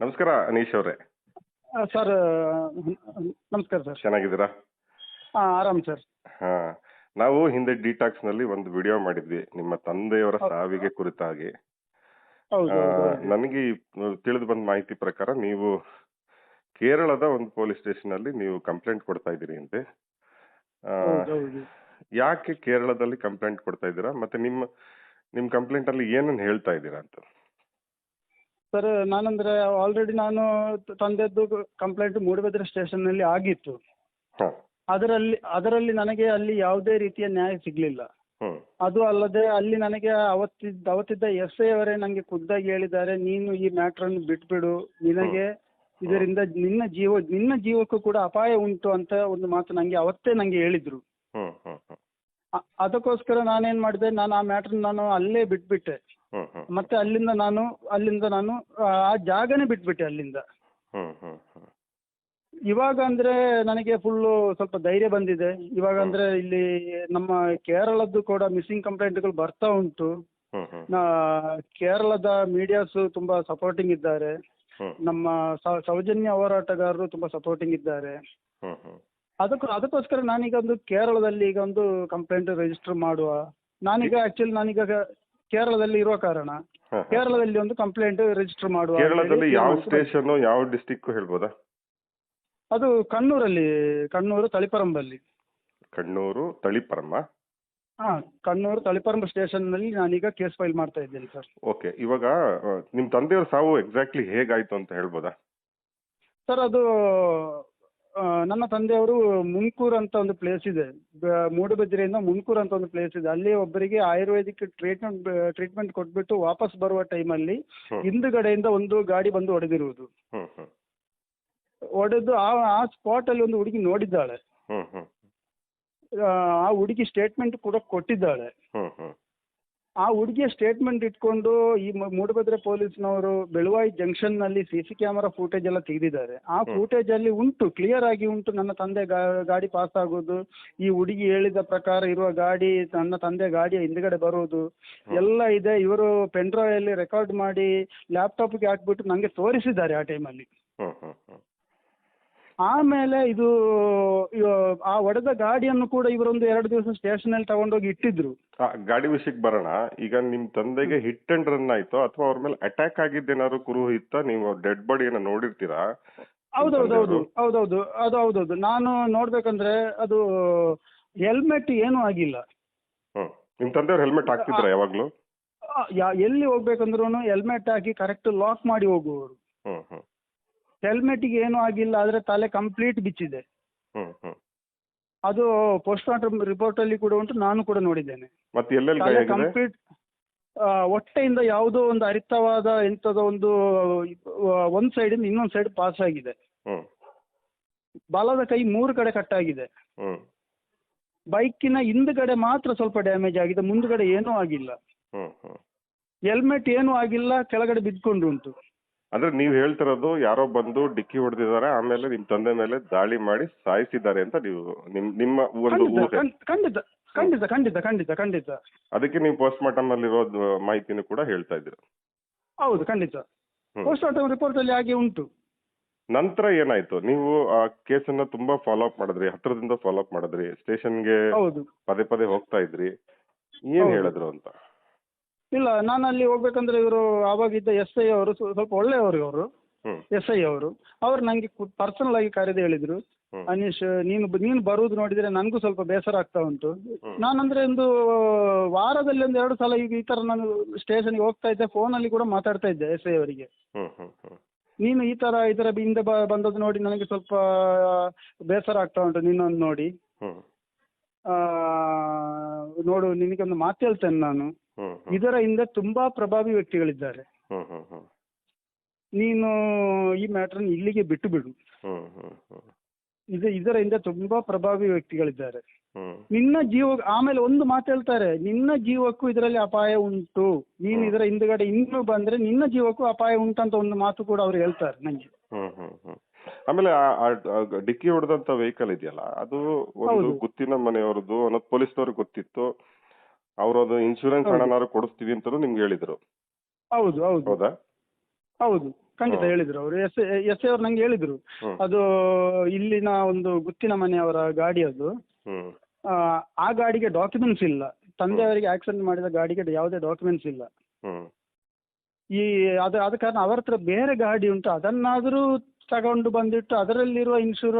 ನಮಸ್ಕಾರ ಅನೀಶ್ ಅವರೇ. ಸರ್ ನಮಸ್ಕಾರ ಸರ್. ಚೆನ್ನಾಗಿದ್ದೀರಾ? ಹಾಂ ಆರಾಮ್ ಸರ್. ಹಾ ನಾವು ಹಿಂದೆ ಡಿಟಾಕ್ಸ್ನಲ್ಲಿ ಒಂದು ವಿಡಿಯೋ ಮಾಡಿದ್ವಿ ನಿಮ್ಮ ತಂದೆಯವರ ಸಾವಿಗೆ ಕುರಿತಾಗಿ ಹೌದು ಆ, ಹೌದು, ಹೌದು. ನನಗೆ ತಿಳಿದು ಬಂದ ಮಾಹಿತಿ ಪ್ರಕಾರ ನೀವು ಕೇರಳದ ಒಂದು ಪೊಲೀಸ್ ಸ್ಟೇಷನ್ ಅಲ್ಲಿ ನೀವು ಕಂಪ್ಲೇಂಟ್ ಕೊಡ್ತಾ ಇದ್ದೀರಿ ಅಂತೆ. ಆ, ಹೌದು ಹೌದು. ಯಾಕೆ ಕೇರಳದಲ್ಲಿ ಕಂಪ್ಲೇಂಟ್ ಕೊಡ್ತಾ ಇದ್ದೀರಾ? ಮತ್ತೆ ನಿಮ್ಮ ನಿಮ್ ಕಂಪ್ಲೇಂಟ್ ಅಲ್ಲಿ ಏನನ್ನ ಹೇಳ್ತಾ ಇದ್ದೀರಾ ಅಂತ. ಸರ್ ನಾನಂದ್ರೆ ಆಲ್ರೆಡಿ ನಾನು ತಂದದ್ದು ಕಂಪ್ಲೇಂಟ್ ಸ್ಟೇಷನ್ನಲ್ಲಿ ಆಗಿತ್ತು. ಹಾ. ಅದರಲ್ಲಿ ಅದರಲ್ಲಿ ನನಗೆ ಅಲ್ಲಿ ಯಾವುದೇ ರೀತಿಯ ನ್ಯಾಯ ಸಿಗಲಿಲ್ಲ. ಅದು ಅಲ್ಲದೆ ಅಲ್ಲಿ ನನಗೆ ಅವತ್ತಿದ್ದ ಅವತ್ತಿದ್ದ ಎಸ್ ಐ ಅವರೇ ನನಗೆ ಖುದ್ದಾಗಿ ಹೇಳಿದ್ದಾರೆ ನೀನು ಈ ಮ್ಯಾಟ್ರನ್ನು ಬಿಟ್ಬಿಡು. ನಿನಗೆ ಇದರಿಂದ ನಿನ್ನ ಜೀವ ನಿನ್ನ ಜೀವಕ್ಕೂ ಕೂಡ ಅಪಾಯ ಉಂಟು ಅಂತ ಒಂದು ಮಾತು ನನಗೆ ಅವತ್ತೇ ನನಗೆ ಹೇಳಿದ್ರು. ಅ- ಅದಕ್ಕೋಸ್ಕರ ನಾನೇನ್ ಮಾಡಿದೆ ನಾನು ಆ ಮ್ಯಾಟರ್ ನಾನು ಅಲ್ಲೇ ಬಿಟ್ಬಿಟ್ಟೆ. ಹ್ಮ್ ಹ್ಮ್ ಮತ್ತೆ ಅಲ್ಲಿಂದ ನಾನು ಅಲ್ಲಿಂದ ನಾನು ಆ ಜಾಗನೇ ಬಿಟ್ಬಿಟ್ಟೆ ಅಲ್ಲಿಂದ. ಹ್ಮ್ ಹ್ಮ್ ಹ್ಮ್. ಇವಾಗ ಅಂದ್ರೆ ನನಗೆ ಫುಲ್ಲು ಸ್ವಲ್ಪ ಧೈರ್ಯ ಬಂದಿದೆ. ಇವಾಗ ಅಂದ್ರೆ ಇಲ್ಲಿ ನಮ್ಮ ಕೇರಳದ್ದು ಕೂಡ ಮಿಸ್ಸಿಂಗ್ ಕಂಪ್ಲೇಂಟ್ಗಳು ಬರ್ತಾ ಉಂಟು. ಹ್ಮ್ ಹ್ಮ್. ನಾ- ಕೇರಳದ ಮೀಡಿಯಾಸ್ ತುಂಬಾ ಸಪೋರ್ಟಿಂಗ್ ಇದ್ದಾರೆ. ಹ್ಮ್. ನಮ್ಮ ಸ- ಸೌಜನ್ಯ ಹೋರಾಟಗಾರರು ತುಂಬಾ ಸಪೋರ್ಟಿಂಗ್ ಇದ್ದಾರೆ. ಹ್ಮ್ ಹ್ಮ್. ಅದಕ್ಕೂ ಅದಕ್ಕೋಸ್ಕರ ನಾನೀಗ ಒಂದು ಕೇರಳದಲ್ಲಿ ಈಗ ಒಂದು ಕಂಪ್ಲೇಂಟ್ ರಿಜಿಸ್ಟರ್ ಮಾಡುವ. ನಾನೀಗ ಆಕ್ಚುಲಿ ನಾನೀಗ ಕೇರಳದಲ್ಲಿ ಇರುವ ಕಾರಣ ಹಾ, ಹಾ. ಕೇರಳದಲ್ಲಿ ಒಂದು ಕಂಪ್ಲೇಂಟ್ ರಿಜಿಸ್ಟರ್ ಮಾಡುವ ಅಂತ ಕೇರಳದಲ್ಲಿ ಯಾವ. ಸ್ಟೇಷನ್ ಯಾವ ಡಿಸ್ಟಿಕ್ ಹೇಳ್ಬೋದಾ ಅದು ಕಣ್ಣೂರಲ್ಲಿ ಕಣ್ಣೂರು ತಳಿಪರಂಬಲ್ಲಿ ಕಣ್ಣೂರು ತಳಿಪರಂಬ ಹಾ ಕಣ್ಣೂರು ತಳಿಪರಂಬ ಸ್ಟೇಷನ್ನಲ್ಲಿ ನಾನೀಗ ಕೇಸ್ ಫೈಲ್ ಮಾಡ್ತಾ ಇದ್ದೇನೆ ಸರ್ ಓಕೆ ಇವಾಗ ಆ, ನಿಮ್ ತಂದೆಯವ್ರ ಸಾವು ಎಕ್ಸಾಕ್ಟ್ಲಿ ಹೇಗಾಯ್ತು ಅಂತ ಹೇಳ್ಬೋದಾ ಸರ್ ಅದು ಆ, ನನ್ನ ತಂದೆಯವರು ಮುನ್ಕೂರ್ ಅಂತ ಒಂದು ಪ್ಲೇಸ್ ಇದೆ. ಬ- ಮೂಡುಬಿದಿರೆಯಿಂದ ಮುನ್ಕೂರ್ ಅಂತ ಒಂದು ಪ್ಲೇಸ್ ಇದೆ. ಅಲ್ಲಿ ಒಬ್ಬರಿಗೆ ಆಯುರ್ವೇದಿಕ್ ಟ್ರೀಟ್ಮೆಂಟ್ ಟ್ರೀಟ್ಮೆಂಟ್ ಕೊಟ್ಬಿಟ್ಟು ವಾಪಸ್ ಬರುವ ಟೈಮಲ್ಲಿ ಅಲ್ಲಿ ಹಿಂದುಗಡೆಯಿಂದ ಒಂದು ಗಾಡಿ ಬಂದು ಹೊಡೆದಿರುವುದು. ಹ್ಮ್ ಹ್ಮ್. ಹೊಡೆದು ಆ ಆ ಸ್ಪಾಟ್ ಅಲ್ಲಿ ಒಂದು ಹುಡುಗಿ ನೋಡಿದ್ದಾಳೆ. ಹ್ಮ್ ಹ್ಮ್. ಆ, ಆ ಹುಡುಗಿ ಸ್ಟೇಟ್ಮೆಂಟ್ ಕೂಡ ಕೊಟ್ಟಿದ್ದಾಳೆ. ಹ್ಮ್ ಹ್ಮ್. ಆ ಹುಡುಗಿಯ ಸ್ಟೇಟ್ಮೆಂಟ್ ಇಟ್ಕೊಂಡು ಈ ಮ- ಮೂಡಬಿದ್ರೆ ಪೊಲೀಸ್ನವರು ಬೆಳವಾಯಿ ಜಂಕ್ಷನ್ನಲ್ಲಿ ಸಿಸಿ ಕ್ಯಾಮೆರಾ ಫೂಟೇಜ್ ಎಲ್ಲ ತೆಗೆದಿದ್ದಾರೆ. ಆ. ಫೂಟೇಜ್ ಅಲ್ಲಿ ಉಂಟು ಕ್ಲಿಯರ್ ಆಗಿ ಉಂಟು. ನನ್ನ ತಂದೆ ಗಾ- ಗಾಡಿ ಪಾಸ್ ಆಗೋದು ಈ ಹುಡುಗಿ ಹೇಳಿದ ಪ್ರಕಾರ ಇರುವ ಗಾಡಿ ನನ್ನ ತಂದೆ ಗಾಡಿಯ ಹಿಂದ್ಗಡೆ ಬರುವುದು ಎಲ್ಲ ಇದೆ. ಇವರು ಪೆನ್ಡ್ರೈವ್ ಅಲ್ಲಿ ರೆಕಾರ್ಡ್ ಮಾಡಿ ಲ್ಯಾಪ್ಟಾಪ್ಗೆ ಹಾಕ್ಬಿಟ್ಟು ನನಗೆ ತೋರಿಸಿದ್ದಾರೆ ಆ ಟೈಮಲ್ಲಿ ಅಲ್ಲಿ. ಹ್ಮ್ ಹ್ಮ್. ಆಮೇಲೆ ಇದು ಆ ಒಡೆದ ಗಾಡಿಯನ್ನು ಕೂಡ ಇವರೊಂದು ಎರಡು ದಿವಸ ಸ್ಟೇಷನ್ ಅಲ್ಲಿ ತಗೊಂಡೋಗಿ ಇಟ್ಟಿದ್ರು. ಆ, ಗಾಡಿ ವಿಷಯಕ್ಕೆ ಬರೋಣ. ಈಗ ನಿಮ್ ತಂದೆಗೆ ಹಿಟ್ ಅಂಡ್ ರನ್ ಆಯ್ತು ಅಥವಾ ಅವ್ರ ಮೇಲೆ ಅಟ್ಯಾಕ್ ಆಗಿದ್ದೇನಾದ್ರು ಕುರು ಇತ್ತ? ನೀವು ಡೆಡ್ ಬಾಡಿಯನ್ನ ನೋಡಿರ್ತೀರಾ? ಹೌದೌದು ಹೌದು ಹೌದೌದು ಹೌದೌದು ಅದು ಹೌದೌದು. ನಾನು ನೋಡ್ಬೇಕಂದ್ರೆ ಅದು ಹೆಲ್ಮೆಟ್ ಏನೂ ಆಗಿಲ್ಲ. ಹ್ಮ್. ನಿಮ್ ತಂದೆಯವ್ರು ಹೆಲ್ಮೆಟ್ ಹಾಕ್ತಿದ್ರ ಯಾವಾಗ್ಲೂ? ಆ, ಯಾ- ಎಲ್ಲಿ ಹೋಗ್ಬೇಕಂದ್ರೂ ಹೆಲ್ಮೆಟ್ ಹಾಕಿ ಕರೆಕ್ಟ್ ಲಾಕ್ ಮಾಡಿ ಹೋಗುವವರು. ಹ್ಮ್ ಹ್ಮ್. ಹೆಲ್ಮೆಟ್ಗೆ ಏನು ಆಗಿಲ್ಲ ಆದ್ರೆ ತಲೆ ಕಂಪ್ಲೀಟ್ ಬಿಚ್ಚಿದೆ. ಹ್ಮ್ ಹ್ಮ್. ಅದು ಪೋಸ್ಟ್ ಮಾರ್ಟಮ್ ರಿಪೋರ್ಟ್ ಅಲ್ಲಿ ಕೂಡ ಉಂಟು ನಾನು ಕೂಡ ನೋಡಿದ್ದೇನೆ. ಮತ್ತೆ ಎಲ್ಲೆಲ್ಲಿ ತಲೆ ಗಾಯ ಆಗಿದೆ ಕಂಪ್ಲೀಟ್ ಹೊಟ್ಟೆಯಿಂದ ಯಾವುದೋ ಒಂದು ಅರಿತವಾದ ಎಂಥದೋ ಒಂದು ಒಂದ್ ಸೈಡ್ ಸೈಡಿಂದ ಇನ್ನೊಂದ್ ಸೈಡ್ ಪಾಸ್ ಆಗಿದೆ. ಹ್ಮ್. ಬಲದ ಕೈ ಮೂರು ಕಡೆ ಕಟ್ಟಾಗಿದೆ ಹ್ಮ್. ಬೈಕಿನ ಹಿಂದ್ಗಡೆ ಮಾತ್ರ ಸ್ವಲ್ಪ ಡ್ಯಾಮೇಜ್ ಆಗಿದೆ ಮುಂದ್ಗಡೆ ಏನೂ ಆಗಿಲ್ಲ. ಹ್ಮ್ ಹ್ಮ್. ಹೆಲ್ಮೆಟ್ ಏನೂ ಆಗಿಲ್ಲ ಕೆಳಗಡೆ ಬಿದ್ಕೊಂಡು ಉಂಟು. ಅಂದ್ರೆ ನೀವ್ ಹೇಳ್ತಿರೋದು ಯಾರೋ ಬಂದು ಡಿಕ್ಕಿ ಹೊಡೆದಿದ್ದಾರೆ ಆಮೇಲೆ ನಿಮ್ ತಂದೆ ಮೇಲೆ ದಾಳಿ ಮಾಡಿ ಸಾಯಿಸಿದ್ದಾರೆ ಅಂತ ನೀವು ನಿಮ್ ನಿಮ್ಮ ಒಂದು ಖಂಡಿತ ಊಹೆ. ಖಂಡಿತ ಖಂಡಿತ ಖಂಡಿತ ಖಂಡಿತ ಖಂಡಿತ ಅದಕ್ಕೆ ನೀವು ಪೋಸ್ಟ್ ಮಾರ್ಟಮ್ ಅಲ್ಲಿರೋದು ಮಾಹಿತಿನೂ ಕೂಡ ಹೇಳ್ತಾ ಇದ್ರು ಹೌದು ಖಂಡಿತ. ಪೋಸ್ಟ್ ಮಾರ್ಟಮ್ ರಿಪೋರ್ಟ್ ಅಲ್ಲಿ ಹಾಗೆ ಉಂಟು. ನಂತರ ಏನಾಯ್ತು? ನೀವು ಆ ಕೇಸನ್ನ ತುಂಬಾ ಫಾಲೋ ಅಪ್ ಮಾಡಿದ್ರಿ ಹತ್ರದಿಂದ ಫಾಲೋ ಅಪ್ ಮಾಡಿದ್ರಿ ಸ್ಟೇಷನ್ಗೆ ಹೌದು. ಪದೇ ಪದೇ ಹೋಗ್ತಾ ಇದ್ರಿ. ಏನ್ ಹೇಳಿದ್ರು ಅಂತ? ಇಲ್ಲ ನಾನು ಅಲ್ಲಿ ಹೋಗ್ಬೇಕಂದ್ರೆ ಇವರು ಆವಾಗಿದ್ದ ಎಸ್ ಐ ಅವರು ಸ್ವ- ಸ್ವಲ್ಪ ಒಳ್ಳೆಯವರು ಇವರು. ಎಸ್ ಐ ಅವರು. ಅವ್ರು ನನಗೆ ಪರ್ಸನಲ್ ಆಗಿ ಕರೆದು ಹೇಳಿದ್ರು. ಅನೀಶ್ ನೀನು ನೀನು ಬರುವುದು ನೋಡಿದ್ರೆ ನನಗೂ ಸ್ವಲ್ಪ ಬೇಸರ ಆಗ್ತಾ ಉಂಟು. ನಾನಂದ್ರೆ ಒಂದು ವಾರದಲ್ಲಿ ಒಂದು ಎರಡು ಸಲ ಈಗ ಈ ತರ ನಾನು ಸ್ಟೇಷನ್ಗೆ ಹೋಗ್ತಾ ಇದ್ದೆ ಫೋನಲ್ಲಿ ಕೂಡ ಮಾತಾಡ್ತಾ ಇದ್ದೆ ಎಸ್ ಐ ಅವರಿಗೆ. ನೀನು ಈ ತರ ಇದರ ಹಿಂದೆ ಬಂದದ್ದು ನೋಡಿ ನನಗೆ ಸ್ವಲ್ಪ ಬೇಸರ ಆಗ್ತಾ ಉಂಟು ನಿನ್ನೊಂದು ನೋಡಿ. ನೋಡು ನಿನಗೊಂದು ಮಾತು ಹೇಳ್ತೇನೆ ನಾನು. ಇದರ ಹಿಂದೆ ತುಂಬಾ ಪ್ರಭಾವಿ ವ್ಯಕ್ತಿಗಳಿದ್ದಾರೆ. ನೀನು ಈ ಮ್ಯಾಟರ್ ಇಲ್ಲಿಗೆ ಬಿಟ್ಟು ಬಿಡು. ಇದು ಇದರ ಹಿಂದೆ ತುಂಬಾ ಪ್ರಭಾವಿ ವ್ಯಕ್ತಿಗಳಿದ್ದಾರೆ. ನಿನ್ನ ಜೀವ ಆಮೇಲೆ ಒಂದು ಮಾತು ಹೇಳ್ತಾರೆ ನಿನ್ನ ಜೀವಕ್ಕೂ ಇದರಲ್ಲಿ ಅಪಾಯ ಉಂಟು. ನೀನು ಇದರ ಹಿಂದ್ಗಡೆ ಇನ್ನೂ ಬಂದ್ರೆ ನಿನ್ನ ಜೀವಕ್ಕೂ ಅಪಾಯ ಉಂಟಂತ ಒಂದು ಮಾತು ಕೂಡ ಅವ್ರು ಹೇಳ್ತಾರೆ ನಂಗೆ. ಆಮೇಲೆ ಡಿಕ್ಕಿ ಹೊಡೆದಂತ ವೆಹಿಕಲ್ ಇದೆಯಲ್ಲ ಅದು ಒಂದು. ಗುತ್ತಿನ ಮನೆಯವರದ್ದು ಅನ್ನೋದು ಪೊಲೀಸ್ನವ್ರಿಗೆ ಗೊತ್ತಿತ್ತು. ಅವ್ರು ಅದು ಇನ್ಶೂರೆನ್ಸ್ ಹೌದು. ಹಣನಾದ್ರು ಕೊಡಿಸ್ತೀವಿ ಅಂತಲೂ ನಿಮ್ಗೆ ಹೇಳಿದ್ರು. ಹೌದು ಹೌದು. ಹೌದಾ? ಹೌದು ಖಂಡಿತ ಹ್ಮ್. ಹೇಳಿದ್ರು ಅವರು. ಎಸ್ ಎಸ್ ಅವ್ರು ನಂಗೆ ಹೇಳಿದ್ರು. ಹ್ಮ್. ಅದು ಇಲ್ಲಿನ ಒಂದು ಗುತ್ತಿನ ಮನೆಯವರ ಗಾಡಿ ಅದು. ಹ್ಮ್. ಆ, ಆ ಗಾಡಿಗೆ ಡಾಕ್ಯುಮೆಂಟ್ಸ್ ಇಲ್ಲ. ತಂದೆಯವರಿಗೆ ಆಕ್ಸಿಡೆಂಟ್ ಮಾಡಿದ ಗಾಡಿಗೆ ಯಾವುದೇ ಡಾಕ್ಯುಮೆಂಟ್ಸ್ ಇಲ್ಲ. ಹ್ಮ್. ಈ ಅದ ಆದ ಕಾರಣ ಅವರ ಹತ್ರ ಬೇರೆ ಗಾಡಿ ಉಂಟು. ಅದನ್ನಾದರೂ ತಗೊಂಡು ಬಂದಿಟ್ಟು ಅದರಲ್ಲಿರುವ ಇನ್ಶೂರ್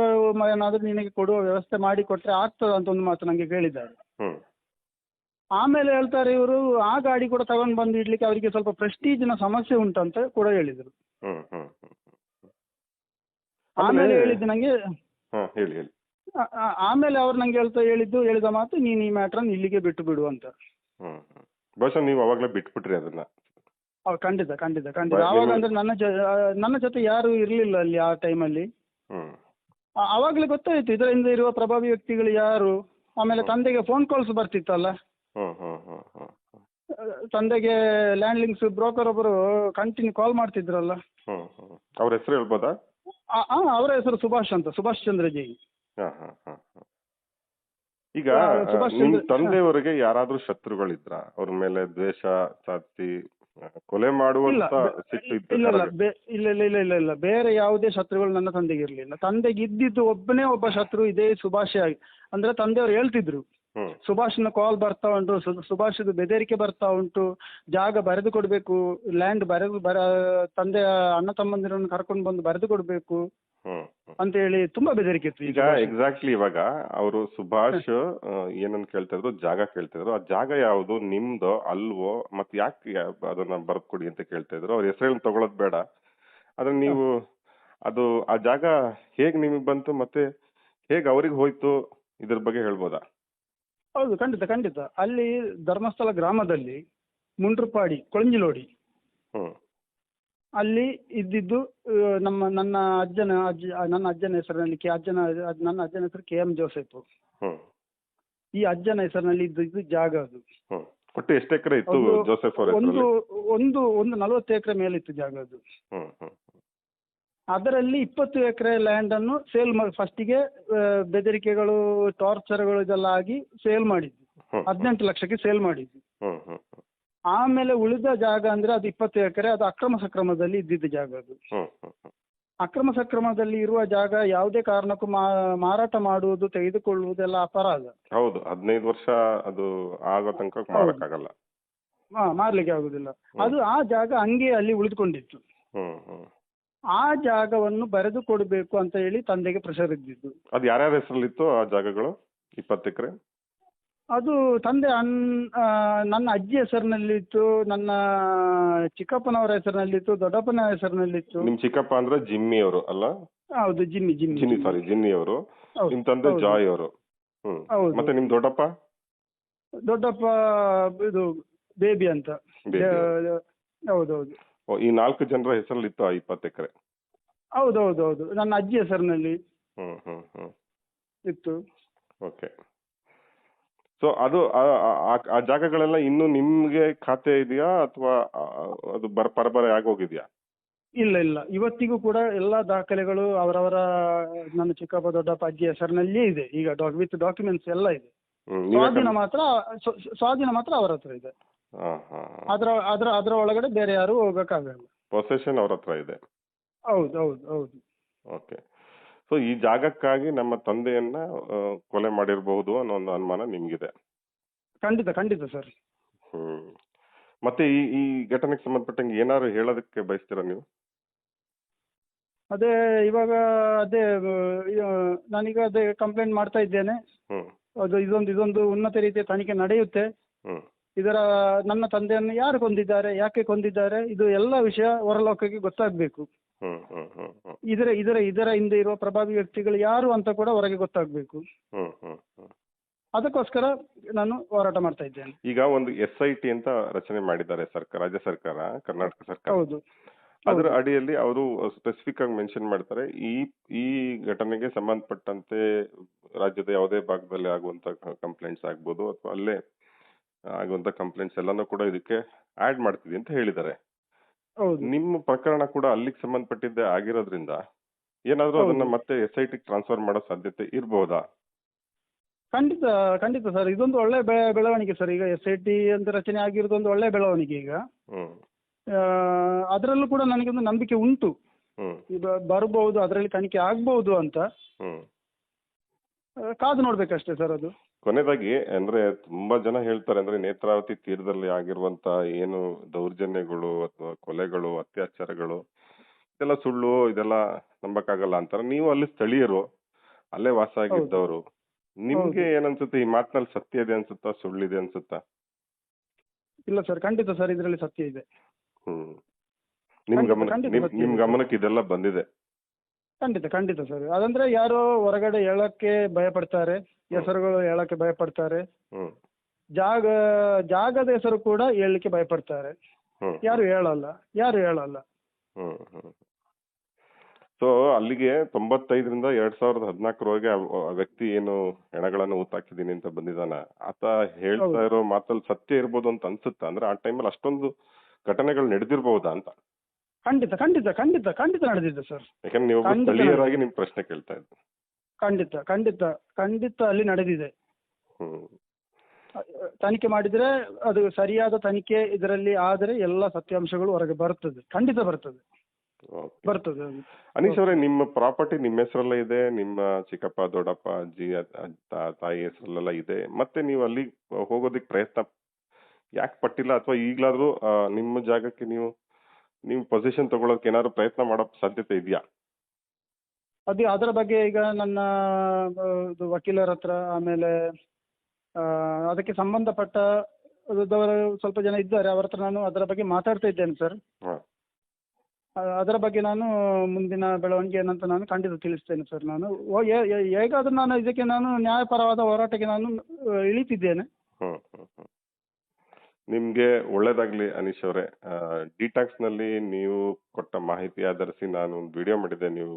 ಏನಾದರೂ ನಿನಗೆ ಕೊಡುವ ವ್ಯವಸ್ಥೆ ಮಾಡಿ ಕೊಟ್ಟರೆ ಆಗ್ತದ ಅಂತ ಒಂದು ಮಾತು ನನಗೆ ಕೇಳಿದ್ದಾರೆ. ಹ್ಮ್. ಆಮೇಲೆ ಹೇಳ್ತಾರೆ ಇವರು ಆ ಗಾಡಿ ಕೂಡ ತಗೊಂಡು ಬಂದು ಇಡ್ಲಿಕ್ಕೆ ಅವರಿಗೆ ಸ್ವಲ್ಪ ಪ್ರೆಸ್ಟೀಜಿನ ಸಮಸ್ಯೆ ಉಂಟಂತ ಕೂಡ ಹೇಳಿದರು. ಹ್ಮ್ ಹ್ಮ್ ಹ್ಮ್ ಆಮೇಲೆ ಹೇಳಿದ್ದು ನಂಗೆ ಹಾ ಹೇಳಿ ಹೇಳಿ. ಆ- ಆ- ಆಮೇಲೆ ಅವ್ರು ನಂಗೆ ಹೇಳ್ತಾ ಹೇಳಿದ್ದು ಹೇಳಿದ ಮಾತು ನೀನು ಈ ಮ್ಯಾಟ್ರನ್ನು ಇಲ್ಲಿಗೆ ಬಿಟ್ಟು ಬಿಡು ಅಂತ. ಹ್ಮ್ ಹ್ಮ್. ಬಹುಶಃ ನೀವು ಅವಾಗಲೇ ಬಿಟ್ಬಿಟ್ರಿ ಅದನ್ನ. ಖಂಡಿತ ಖಂಡಿತ ಖಂಡಿತ. ಬ- ಆವಾಗ ನಿಮ್ಮ- ಅಂದ್ರೆ ನನ್ನ ಜೊ ಆ, ನನ್ನ ಜೊತೆ ಯಾರು ಇರ್ಲಿಲ್ಲ ಅಲ್ಲಿ ಆ ಟೈಮಲ್ಲಿ ಹ್ಮ್. ಆವಾಗಲೇ ಗೊತ್ತಾಯ್ತು ಇದರಿಂದ ಇರುವ ಪ್ರಭಾವಿ ವ್ಯಕ್ತಿಗಳು ಯಾರು? ಆಮೇಲೆ ತಂದೆಗೆ ಫೋನ್ ಕಾಲ್ಸ್ ಬರ್ತಿತ್ತಲ್ಲ. ಹ್ಮ್ ಹ್ಮ್ ಹ್ಮ್ ಹ್ಮ್ ಲ್ಯಾಂಡ್ ಲಿಂಕ್ಸ್ ಬ್ರೋಕರ್ ಒಬ್ಬರು ಕಂಟಿನ್ಯೂ ಕಾಲ್ ಮಾಡ್ತಿದ್ರಲ್ಲ. ಹ್ಮ್ ಹ್ಮ್. ಅವ್ರ ಹೆಸರು ಹೇಳ್ಬೋದಾ? ಆ- ಆ, ಅವರ ಹೆಸರು ಸುಭಾಷ್ ಅಂತ ಸುಭಾಷ್ ಚಂದ್ರ ಜೈ. ಹಾ ಹಾ ಹಾ ಹಾ. ಈಗ ಆ, ಸುಭಾಷ್ ನಿಮ್ ಚಂದ್ರ- ತಂದೆಯವರಿಗೆ ಯಾರಾದ್ರೂ ಶತ್ರುಗಳಿದ್ರ? ಅವ್ರ ಮೇಲೆ ದ್ವೇಷ ಸಾತಿ ಆ, ಕೊಲೆ ಮಾಡುವಂತ ಇಲ್ಲ ಸಿಟ್ಟು ಇಲ್ಲ ಇಲ್ಲ ಬೆ- ಇಲ್ಲ ಇಲ್ಲ ಇಲ್ಲ ಇಲ್ಲ ಇಲ್ಲ. ಬೇರೆ ಯಾವುದೇ ಶತ್ರುಗಳು ನನ್ನ ತಂದೆಗೆ ಇರಲಿಲ್ಲ. ತಂದೆಗೆ ಇದ್ದಿದ್ದು ಒಬ್ಬನೇ ಒಬ್ಬ ಶತ್ರು ಇದೇ ಸುಭಾಷೆ ಆಗಿ ಅಂದ್ರೆ ತಂದೆಯವರು ಹೇಳ್ತಿದ್ರು. ಸುಭಾಷ್ನ ಕಾಲ್ ಬರ್ತಾ ಉಂಟು. ಸುಭಾಷ್ ಸುಭಾಷ್ದು ಬೆದರಿಕೆ ಬರ್ತಾ ಉಂಟು. ಜಾಗ ಬರೆದು ಕೊಡಬೇಕು. ಲ್ಯಾಂಡ್ ಬರೆದು ಬರ ತಂದೆ ಅಣ್ಣ ತಮ್ಮಂದಿರನ್ನು ಕರ್ಕೊಂಡು ಬಂದು ಬರೆದು ಕೊಡಬೇಕು. ಅಂತ ಹೇಳಿ ತುಂಬಾ ಬೆದರಿಕೆ ಇತ್ತು ಈಗ ಎಕ್ಸಾಕ್ಟ್ಲಿ ಇವಾಗ ಅವರು ಸುಭಾಷ್ ಏನನ್ನ ಏನನ್ ಕೇಳ್ತಾ ಇದ್ರು ಜಾಗ ಕೇಳ್ತಾ ಇದ್ರು. ಆ ಜಾಗ ಯಾವುದು ನಿಮ್ದು ಅಲ್ವೋ ಮತ್ ಯಾಕೆ ಅದನ್ನ ಅದನ್ನ ಕೊಡಿ ಅಂತ ಕೇಳ್ತಾ ಇದ್ರು. ಅವ್ರ ಹೆಸರೇನು ತಗೊಳದ್ ಬೇಡ. ಆದ್ರೆ ನೀವು ಅದು ಆ ಜಾಗ ಹೇಗ್ ನಿಮಗ್ ಬಂತು ಮತ್ತೆ ಹೇಗ್ ಅವ್ರಿಗೆ ಹೋಯ್ತು ಇದ್ರ ಬಗ್ಗೆ ಹೇಳ್ಬೋದಾ? ಹೌದು ಖಂಡಿತ ಖಂಡಿತ. ಅಲ್ಲಿ ಧರ್ಮಸ್ಥಳ ಗ್ರಾಮದಲ್ಲಿ ಮುಂಡ್ರುಪಾಡಿ ಕೊಳಂಜಿಲೋಡಿ ಹ್ಮ್. ಅಲ್ಲಿ ಇದ್ದಿದ್ದು ಆ, ನಮ್ಮ ನನ್ನ ಅಜ್ಜನ ಅಜ್ಜ ನನ್ನ ಅಜ್ಜನ ಹೆಸರಿನಲ್ಲಿ ಕೆ ಅಜ್ಜನ ಅದ್- ನನ್ನ ಅಜ್ಜನ ಹೆಸರು ಕೆ ಎಂ ಜೋಸೆಫ್. ಹ್ಮ್. ಈ ಅಜ್ಜನ ಹೆಸರಿನಲ್ಲಿ ಇದ್ದಿದ್ದು ಜಾಗ ಅದು. ಹ್ಮ್. ಒಟ್ಟು ಎಷ್ಟು ಎಕರೆ ಇತ್ತು ಒಂದು ಜೋಸೆಫ್ ಅವ್ರ ಒಂದು ಹೆಸರಲ್ಲಿ? ಒಂದು ಒಂದು ನಲವತ್ತು ಎಕರೆ ಮೇಲಿತ್ತು ಜಾಗ ಅದು. ಹ್ಮ್ ಹ್ಮ್. ಅದರಲ್ಲಿ ಇಪ್ಪತ್ತು ಎಕರೆ ಲ್ಯಾಂಡ್ ಅನ್ನು ಸೇಲ್ ಮಾಡಿ ಫಸ್ಟಿಗೆ ಬೆದರಿಕೆಗಳು ಟಾರ್ಚರ್ಗಳು ಇದೆಲ್ಲ ಆಗಿ ಸೇಲ್ ಮಾಡಿದ್ವಿ. ಹದಿನೆಂಟು ಲಕ್ಷಕ್ಕೆ ಸೇಲ್ ಮಾಡಿದ್ವಿ. ಆಮೇಲೆ ಉಳಿದ ಜಾಗ ಅಂದ್ರೆ ಅದು ಇಪ್ಪತ್ತು ಎಕರೆ ಅದು ಅಕ್ರಮ ಸಕ್ರಮದಲ್ಲಿ ಇದ್ದಿದ್ದ ಜಾಗ ಅದು. ಅಕ್ರಮ ಸಕ್ರಮದಲ್ಲಿ ಇರುವ ಜಾಗ ಯಾವುದೇ ಕಾರಣಕ್ಕೂ ಮಾರಾಟ ಮಾಡುವುದು ತೆಗೆದುಕೊಳ್ಳುವುದೆಲ್ಲ ಅಪರಾಧ. ಹೌದು ಹದಿನೈದು ವರ್ಷ ಅದು ಆಗೋ ತನಕ ಮಾಡಕ್ಕಾಗಲ್ಲ ಹಾ ಮಾರ್ಲಿಕ್ಕೆ ಆಗುದಿಲ್ಲ. ಅದು ಆ ಜಾಗ ಹಂಗೆ ಅಲ್ಲಿ ಉಳಿದುಕೊಂಡಿತ್ತು. ಆ ಜಾಗವನ್ನು ಬರೆದು ಕೊಡಬೇಕು ಅಂತ ಹೇಳಿ ತಂದೆಗೆ ಪ್ರೆಷರ್ ಇದ್ದಿದ್ದು. ಅದು ಯಾರ್ಯಾರ ಹೆಸರಲ್ಲಿತ್ತು ಆ ಜಾಗಗಳು? ಇಪ್ಪತ್ತು ಎಕರೆ? ಅದು ತಂದೆ ಅನ್ ಆ, ನನ್ನ ಅಜ್ಜಿ ಹೆಸರಿನಲ್ಲಿತ್ತು ನನ್ನ ಚಿಕ್ಕಪ್ಪನವರ ಹೆಸರಿನಲ್ಲಿತ್ತು ದೊಡ್ಡಪ್ಪನ ಹೆಸರಿನಲ್ಲಿತ್ತು. ನಿಮ್ ಚಿಕ್ಕಪ್ಪ ಅಂದ್ರೆ ಜಿಮ್ಮಿ ಅವರು ಅಲ್ಲ? ಹೌದು ಜಿಮ್ಮಿ ಜಿಮ್ಮಿ ಜಿನ್ನಿ ಸಾರಿ ಜಿನ್ನಿ ಅವರು ಹೌದು, ನಿಮ್ ತಂದೆ ಹೌದು. ಜಾಯ್ ಅವರು ಹ್ಮ್. ಹೌದು. ಮತ್ತೆ ನಿಮ್ ದೊಡ್ಡಪ್ಪ? ದೊಡ್ಡಪ್ಪ ಇದು ಬೇಬಿ ಅಂತ. ಬೇಬಿ. ಅವರು. ಹೌದೌದು ಈ ನಾಲ್ಕು ಜನರ ಹೆಸರಲ್ಲಿತ್ತು ಆ ಇಪ್ಪತ್ತು ಎಕರೆ. ಹೌದೌದೌದು. ನನ್ನ ಅಜ್ಜಿ ಹೆಸರಿನಲ್ಲಿ ಹ್ಮ್ ಹ್ಮ್ ಹ್ಮ್. ಇತ್ತು. ಓಕೆ. ಸೊ ಅದು ಆ- ಆ- ಆ- ಆ ಜಾಗಗಳೆಲ್ಲ ಇನ್ನು ನಿಮ್ಗೆ ಖಾತೆ ಇದೆಯಾ ಅಥವಾ ಅದು ಬರ ಪರಬರ ಆಗೋಗಿದೆಯಾ? ಇಲ್ಲ ಇಲ್ಲ. ಇವತ್ತಿಗೂ ಕೂಡ ಎಲ್ಲ ದಾಖಲೆಗಳು ಅವರವರ ನನ್ನ ಚಿಕ್ಕಪ್ಪ ದೊಡ್ಡಪ್ಪ ಅಜ್ಜಿ ಹೆಸರಿನಲ್ಲಿಯೇ ಇದೆ. ಈಗ ಡಾಕ್ ವಿತ್ ಡಾಕ್ಯುಮೆಂಟ್ಸ್ ಎಲ್ಲ ಇದೆ. ಹ್ಮ್ ನೀವೇ ಸ್ವಾಧೀನ ಮಾತ್ರ ಸ್ವ- ಸ್ವಾಧೀನ ಮಾತ್ರ ಅವರ ಹತ್ರ ಇದೆ. ಅದರ ಅದರ ಅದರ ಒಳಗಡೆ ಬೇರೆ ಯಾರು ಹೋಗಕ್ಕಾಗಲ್ಲ ಪೊಸೆಷನ್ ಅವ್ರ ಹತ್ರ ಇದೆ. ಹೌದು ಹೌದು ಹೌದು. ಓಕೆ. ಸೊ ಈ ಜಾಗಕ್ಕಾಗಿ ನಮ್ಮ ತಂದೆಯನ್ನ ಆ, ಕೊಲೆ ಮಾಡಿರಬಹುದು ಅನ್ನೋ ಒಂದು ಅನುಮಾನ ನಿಮ್ಗಿದೆ. ಖಂಡಿತ ಖಂಡಿತ ಸರ್. ಹ್ಮ್. ಮತ್ತೆ ಈ ಈ ಘಟನೆಗೆ ಸಂಬಂಧಪಟ್ಟಂಗೆ ಏನಾದ್ರು ಹೇಳೋದಕ್ಕೆ ಬಯಸ್ತೀರಾ ನೀವು? ಅದೇ ಇವಾಗ ಅದೇ ಆ, ನಾನೀಗ ಅದೇ ಕಂಪ್ಲೇಂಟ್ ಮಾಡ್ತಾ ಇದ್ದೇನೆ. ಹ್ಮ್. ಅದು ಇದೊಂದು ಇದೊಂದು ಉನ್ನತ ರೀತಿಯ ತನಿಖೆ ನಡೆಯುತ್ತೆ. ಹ್ಮ್. ಇದರ ನನ್ನ ತಂದೆಯನ್ನು ಯಾರು ಕೊಂದಿದ್ದಾರೆ ಯಾಕೆ ಕೊಂದಿದ್ದಾರೆ ಇದು ಎಲ್ಲ ವಿಷಯ ಹೊರಲೋಕಕ್ಕೆ ಗೊತ್ತಾಗಬೇಕು. ಹ್ಮ್ ಹ್ಮ್ ಹ್ಮ್ ಹ್ಮ್. ಇದರ ಇದರ ಇದರ ಹಿಂದೆ ಇರುವ ಪ್ರಭಾವಿ ವ್ಯಕ್ತಿಗಳು ಯಾರು ಅಂತ ಕೂಡ ಹೊರಗೆ ಗೊತ್ತಾಗಬೇಕು. ಹ್ಮ್ ಹ್ಮ್ ಹ್ಮ್. ಅದಕ್ಕೋಸ್ಕರ ನಾನು ಹೋರಾಟ ಮಾಡ್ತಾ ಇದ್ದೇನೆ. ಈಗ ಒಂದು ಎಸ್ ಐ ಟಿ ಅಂತ ರಚನೆ ಮಾಡಿದ್ದಾರೆ ಸರ್ಕಾರ ರಾಜ್ಯ ಸರ್ಕಾರ ಕರ್ನಾಟಕ ಸರ್ಕಾರ. ಹೌದು. ಅದರ ಅಡಿಯಲ್ಲಿ ಅವರು ಸ್ಪೆಸಿಫಿಕ್ ಆಗಿ ಮೆನ್ಷನ್ ಮಾಡ್ತಾರೆ ಈ ಈ ಘಟನೆಗೆ ಸಂಬಂಧಪಟ್ಟಂತೆ ರಾಜ್ಯದ ಯಾವುದೇ ಭಾಗದಲ್ಲಿ ಆಗುವಂತ ಕಂಪ್ಲೇಂಟ್ಸ್ ಆಗ್ಬೋದು ಅಥವಾ ಅಲ್ಲೇ ಆಗುವಂತ ಕಂಪ್ಲೇಂಟ್ಸ್ ಎಲ್ಲಾನು ಕೂಡ ಇದಕ್ಕೆ ಆಡ್ ಮಾಡ್ತೀವಿ ಅಂತ ಹೇಳಿದ್ದಾರೆ. ಹೌದು. ನಿಮ್ಮ ಪ್ರಕರಣ ಕೂಡ ಅಲ್ಲಿಗೆ ಸಂಬಂಧಪಟ್ಟಿದ್ದೆ ಆಗಿರೋದ್ರಿಂದ ಏನಾದ್ರೂ ಅದನ್ನ ಮತ್ತೆ ಎಸ್ ಐ ಟಿ ಟ್ರಾನ್ಸ್ಫರ್ ಮಾಡೋ ಸಾಧ್ಯತೆ ಇರಬಹುದಾ ಖಂಡಿತ ಖಂಡಿತ ಸರ್. ಇದೊಂದು ಒಳ್ಳೆ ಬೆಳವಣಿಗೆ ಸರ್. ಈಗ ಎಸ್ ಐ ಟಿ ಅಂತ ರಚನೆ ಆಗಿರೋದು ಒಂದು ಒಳ್ಳೆ ಬೆಳವಣಿಗೆ ಈಗ. ಹ್ಮ್. ಅದರಲ್ಲೂ ಕೂಡ ನನಗೊಂದು ನಂಬಿಕೆ ಉಂಟು. ಹ್ಮ್. ಈಗ ಬರ್ಬೋದು ಅದರಲ್ಲಿ ತನಿಖೆ ಆಗಬಹುದು ಅಂತ. ಹ್ಮ್. ಆ, ಕಾದು ನೋಡ್ಬೇಕಷ್ಟೇ ಸರ್ ಅದು. ಕೊನೆಯದಾಗಿ ಅಂದ್ರೆ ತುಂಬಾ ಜನ ಹೇಳ್ತಾರೆ ಅಂದ್ರೆ ನೇತ್ರಾವತಿ ತೀರದಲ್ಲಿ ಆಗಿರುವಂತ ಏನು ದೌರ್ಜನ್ಯಗಳು ಅಥವಾ ಕೊಲೆಗಳು ಅತ್ಯಾಚಾರಗಳು ಇದೆಲ್ಲ ಸುಳ್ಳು ಇದೆಲ್ಲ ನಂಬಕ್ಕಾಗಲ್ಲ ಅಂತಾರೆ. ನೀವು ಅಲ್ಲಿ ಸ್ಥಳೀಯರು ಅಲ್ಲೇ ವಾಸ ಆಗಿದ್ದವರು ನಿಮ್ಗೆ ಏನನ್ಸುತ್ತೆ? ಈ ಮಾತಿನಲ್ಲಿ ಸತ್ಯ ಇದೆ ಅನ್ಸುತ್ತಾ? ಸುಳ್ಳಿದೆ ಅನ್ಸುತ್ತಾ? ಇಲ್ಲ ಸರ್ ಖಂಡಿತ ಸರ್ ಇದರಲ್ಲಿ ಸತ್ಯ ಇದೆ. ಹ್ಮ್. ನಿಮ್ ಖಂಡಿತ, ಗಮನ ಖಂಡಿತ ನಿಮ್ ಸತ್ಯ ನಿಮ್ ಇದೆ. ಗಮನಕ್ಕೆ ಇದೆಲ್ಲ ಬಂದಿದೆ. ಖಂಡಿತ ಖಂಡಿತ ಸರ್. ಅದಂದ್ರೆ ಯಾರೋ ಹೊರಗಡೆ ಹೇಳಕ್ಕೆ ಭಯಪಡ್ತಾರೆ. ಹೆಸರುಗಳು ಹೇಳಕ್ಕೆ ಭಯಪಡ್ತಾರೆ. ಹ್ಮ್. ಜಾಗ ಜಾಗದ ಹೆಸರು ಕೂಡ ಹೇಳಲಿಕ್ಕೆ ಭಯಪಡ್ತಾರೆ. ಹ್ಮ್. ಯಾರು ಹೇಳಲ್ಲ ಯಾರು ಹೇಳಲ್ಲ. ಹ್ಮ್ ಹ್ಮ್. ಸೊ ಅಲ್ಲಿಗೆ ತೊಂಬತ್ತೈದರಿಂದ ಎರಡ್ ಸಾವಿರದ ಹದಿನಾಲ್ಕರವರೆಗೆ ಆ ವ್ಯಕ್ತಿ ಏನು ಹೆಣಗಳನ್ನು ಊತಾಕಿದ್ದೀನಿ ಅಂತ ಬಂದಿದ್ದಾನ. ಆತ ಹೇಳ್ತಾ ಇರೋ ಮಾತಲ್ಲಿ ಸತ್ಯ ಇರ್ಬೋದು ಅಂತ ಅನ್ಸುತ್ತ. ಅಂದ್ರೆ ಆ ಟೈಮಲ್ಲಿ ಅಷ್ಟೊಂದು ಘಟನೆಗಳು ನಡೆದಿರ್ಬಹುದಾ ಅಂತ. ಖಂಡಿತ ಖಂಡಿತ ಖಂಡಿತ ಖಂಡಿತ ನಡೆದಿದೆ ಸರ್. ಯಾಕಂದ್ರೆ ನೀವು ಸ್ಥಳೀಯರಾಗಿ ನಿಮ್ ಪ್ರಶ್ನೆ ಕೇಳ್ತಾ ಇದ್ದು. ಖಂಡಿತ ಖಂಡಿತ ಖಂಡಿತ ಅಲ್ಲಿ ನಡೆದಿದೆ. ಹ್ಮ್. ತನಿಖೆ ಮಾಡಿದ್ರೆ ಅದು ಸರಿಯಾದ ತನಿಖೆ ಇದರಲ್ಲಿ ಆದರೆ ಎಲ್ಲ ಸತ್ಯಾಂಶಗಳು ಹೊರಗೆ ಬರ್ತದೆ ಖಂಡಿತ ಬರ್ತದೆ. ಓಕೆ. ಬರ್ತದೆ ಅದು. ಅನೀಶ್ ಅವರೇ ನಿಮ್ಮ ಪ್ರಾಪರ್ಟಿ ನಿಮ್ಮ ಹೆಸರಲ್ಲೇ ಇದೆ ನಿಮ್ಮ ಚಿಕ್ಕಪ್ಪ ದೊಡ್ಡಪ್ಪ ಅಜ್ಜಿ ತಾ- ತಾಯಿ ಹೆಸರಲ್ಲೆಲ್ಲ ಇದೆ ಮತ್ತೆ ನೀವು ಅಲ್ಲಿ ಹೋಗೋದಕ್ಕೆ ಪ್ರಯತ್ನ ಯಾಕೆ ಪಟ್ಟಿಲ್ಲ? ಅಥವಾ ಈಗಲಾದ್ರೂ ನಿಮ್ಮ ಜಾಗಕ್ಕೆ ನೀವು ನೀವು ಪೊಸಿಷನ್ ತಗೊಳ್ಳೋಕೆ ಏನಾದ್ರು ಪ್ರಯತ್ನ ಮಾಡೋ ಸಾಧ್ಯತೆ ಇದೆಯಾ? ಅದು ಅದರ ಬಗ್ಗೆ ಈಗ ನನ್ನ ಇದು ವಕೀಲರ ಹತ್ರ ಆಮೇಲೆ ಅದಕ್ಕೆ ಸಂಬಂಧಪಟ್ಟ ದವರು ಸ್ವಲ್ಪ ಜನ ಇದ್ದಾರೆ. ಅವರ ಹತ್ರ ನಾನು ಅದರ ಬಗ್ಗೆ ಮಾತಾಡ್ತಾ ಇದ್ದೇನೆ ಸರ್. ಹಾ. ಅದರ ಬಗ್ಗೆ ನಾನು ಮುಂದಿನ ಬೆಳವಣಿಗೆ ಏನಂತ ನಾನು ಖಂಡಿತ ತಿಳಿಸ್ತೇನೆ ಸರ್ ನಾನು. ಓ- ಹೇಗಾದ್ರೂ ನಾನು ಇದಕ್ಕೆ ನಾನು ನ್ಯಾಯಪರವಾದ ಹೋರಾಟಕ್ಕೆ ನಾನು ಆ, ಇಳಿತಿದ್ದೇನೆ. ಹ್ಮ್ ಹ್ಮ್ ಹ್ಮ್ ನಿಮ್ಗೆ ಒಳ್ಳೇದಾಗ್ಲಿ ಅನೀಶ್ ಅವರೇ. ಡಿಟಾಕ್ಸ್ನಲ್ಲಿ ನೀವು ಕೊಟ್ಟ ಮಾಹಿತಿ ಆಧರಿಸಿ ನಾನು ಒಂದು ವಿಡಿಯೋ ಮಾಡಿದ್ದೆ ನೀವು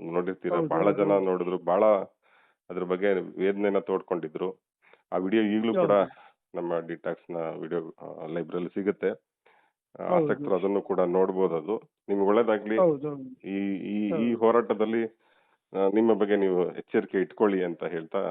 ನೋಡಿರ್ತೀರ. ಬಹಳ ಜನ ನೋಡಿದ್ರು ಬಹಳ ಅದ್ರ ಬಗ್ಗೆ ವೇದನೆನ ತೋಡ್ಕೊಂಡಿದ್ರು. ಆ ವಿಡಿಯೋ ಈಗಲೂ ಕೂಡ ನಮ್ಮ ಡಿಟಾಕ್ಸ್ನ ವಿಡಿಯೋ ಲೈಬ್ರರಿ ಸಿಗುತ್ತೆ. ಆಸಕ್ತರು ಅದನ್ನು ಕೂಡ ನೋಡಬಹುದು ಅದು ನಿಮ್ಗೆ ಒಳ್ಳೇದಾಗ್ಲಿ. ಈ ಈ ಹೋರಾಟದಲ್ಲಿ ನಿಮ್ಮ ಬಗ್ಗೆ ನೀವು ಎಚ್ಚರಿಕೆ ಇಟ್ಕೊಳ್ಳಿ ಅಂತ ಹೇಳ್ತಾ